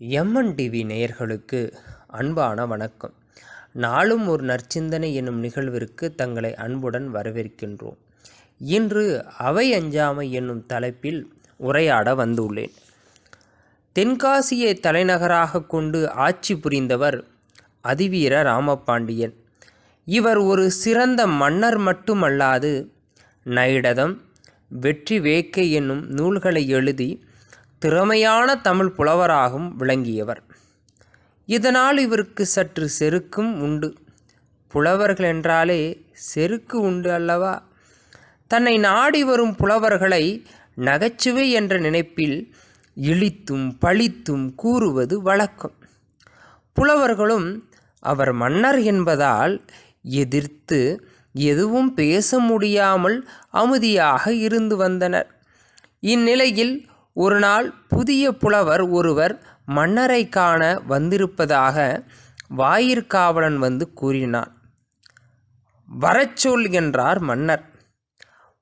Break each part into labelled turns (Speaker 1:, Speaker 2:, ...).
Speaker 1: MN TV நேயர்களுக்கு அன்பான வணக்கம். நாளும் ஒரு நற்சிந்தனை என்னும் நிகழ்விற்கு தங்களை அன்புடன் வரவேற்கின்றோம். இன்று அவை அஞ்சாமை என்னும் தலைப்பில் உரையாட வந்துள்ளேன். தென்காசியை தலைநகராக கொண்டு ஆட்சி புரிந்தவர் அதிவீர ராமபாண்டியன். இவர் ஒரு சிறந்த மன்னர் மட்டுமல்லாது நைடதம் வெற்றி வேக்கை என்னும் நூல்களை எழுதி திறமையான தமிழ் புலவராகவும் விளங்கியவர். இதனால் இவருக்கு சற்று செருக்கும் உண்டு. புலவர்கள் என்றாலே செருக்கு உண்டு அல்லவா? தன்னை நாடி வரும் புலவர்களை நகைச்சுவை என்ற நினைப்பில் இழித்தும் பழித்தும் கூறுவது வழக்கம். புலவர்களும் அவர் மன்னர் என்பதால் எதிர்த்து எதுவும் பேச முடியாமல் அமைதியாக இருந்து வந்தனர். இந்நிலையில் ஒரு நாள் புதிய புலவர் ஒருவர் மன்னரை காண வந்திருப்பதாக வாயிற்காவலன் வந்து கூறினான். வரச்சொல் என்றார் மன்னர்.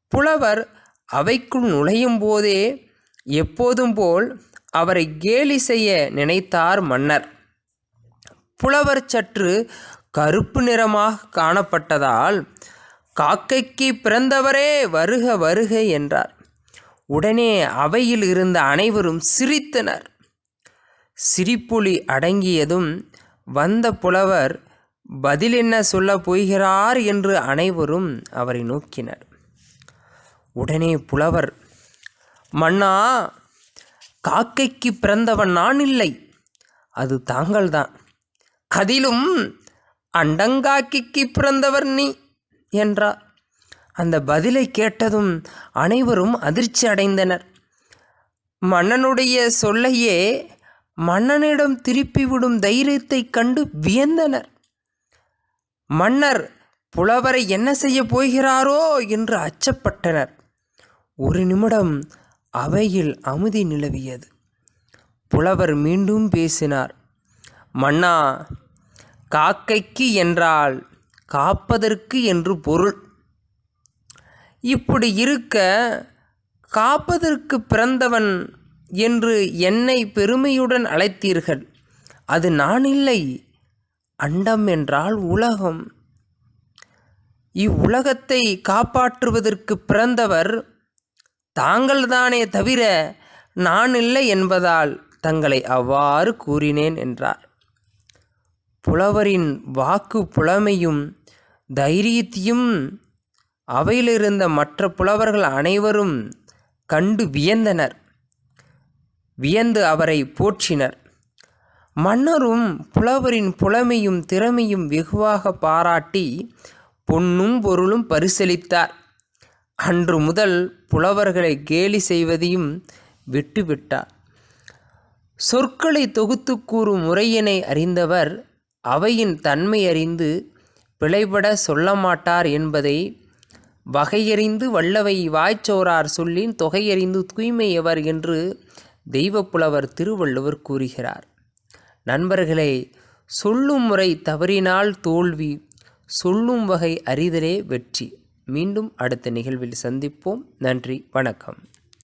Speaker 1: புலவர் அவைக்குள் நுழையும் போதே எப்போதும் போல் அவரை கேலி செய்ய நினைத்தார் மன்னர். புலவர் சற்று கருப்பு நிறமாக காணப்பட்டதால் காக்கைக்கு பிறந்தவரே வருக வருக என்றார். உடனே அவையில் இருந்த அனைவரும் சிரித்தனர். சிரிப்புலி அடங்கியதும் வந்த புலவர் பதில் என்ன சொல்ல போகிறார் என்று அனைவரும் அவரை நோக்கினர். உடனே புலவர் மன்னா காக்கைக்கு பிறந்தவன் நான் இல்லை. அது தாங்கள்தான். அதிலும் அண்டங்காக்கிக்கு பிறந்தவர் நீ என்றார். அந்த பதிலை கேட்டதும் அனைவரும் அதிர்ச்சி அடைந்தனர். மன்னனுடைய சொல்லையே மன்னனிடம் திருப்பிவிடும் தைரியத்தைக் கண்டு வியந்தனர். மன்னர் புலவரை என்ன செய்ய போகிறாரோ என்று அச்சப்பட்டனர். ஒரு நிமிடம் அவையில் அமுதி நிலவியது. புலவர் மீண்டும் பேசினார். மன்னா காக்கைக்கு என்றால் காப்பதற்கு என்று பொருள். இப்படி இருக்க காப்பதற்கு பிறந்தவன் என்று என்னை பெருமையுடன் அழைத்தீர்கள். அது நான் இல்லை அண்டம் என்றால் உலகம். இவ்வுலகத்தை காப்பாற்றுவதற்கு பிறந்தவர் தாங்கள்தானே தவிர நான் இல்லை என்பதால் தங்களை அவ்வாறு கூறினேன் என்றார். புலவரின் வாக்கு புலமையும் தைரியத்தையும் அவையிலிருந்த மற்ற புலவர்கள் அனைவரும் கண்டு வியந்தனர். வியந்து அவரை போற்றினர். மன்னரும் புலவரின் புலமையும் திறமையும் வெகுவாக பாராட்டி பொன்னும் பொருளும் பரிசளித்தார். அன்று முதல் புலவர்களை கேலி செய்வதையும் விட்டுவிட்டார். சொற்களை தொகுத்து கூறும் முறையினை அறிந்தவர் அவையின் தன்மை அறிந்து பிழைபட சொல்ல மாட்டார் என்பதை வகையறிந்து வல்லவை வாய்ச்சோரார் சொல்லின் தொகையறிந்து தூய்மையவர் என்று தெய்வப்புலவர் திருவள்ளுவர் கூறுகிறார். நண்பர்களே சொல்லும் முறை தவறினால் தோல்வி சொல்லும் வகை அறிதலே வெற்றி. மீண்டும் அடுத்த நிகழ்வில் சந்திப்போம். நன்றி வணக்கம்.